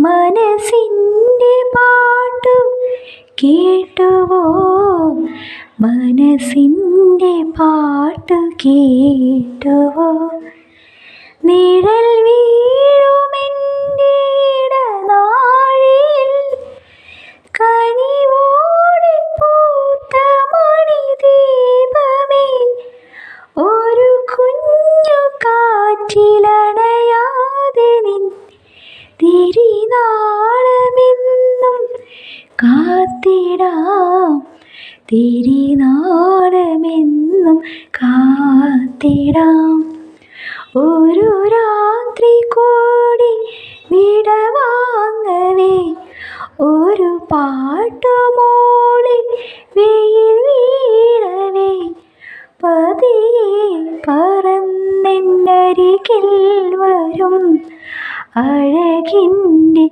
മനസ്സിന്റെ പാട്ടു കേട്ടുവോ? മനസ്സിന്റെ പാട്ടു കേട്ടുവോ? നിഴൽ വീഴുമെന്റെ ഇടനാഴിയിൽ. കനിവോടെ പൂത്ത മണിദീപമേ. ഒരു കുഞ്ഞു കാറ്റിലടയാതെ തിരിനാളമെന്നും കാത്തിടാം. തിരിനാളമെന്നും കാത്തിടാം. ഒരു രാത്രി കൂടി വിടവാങ്ങവേ ഒരു പാട്ടുമോളി വെയിൽ വീഴവേ. പതിയെ പറന്നെന്നരികിൽ വരും. അഴകിന്റെ നീ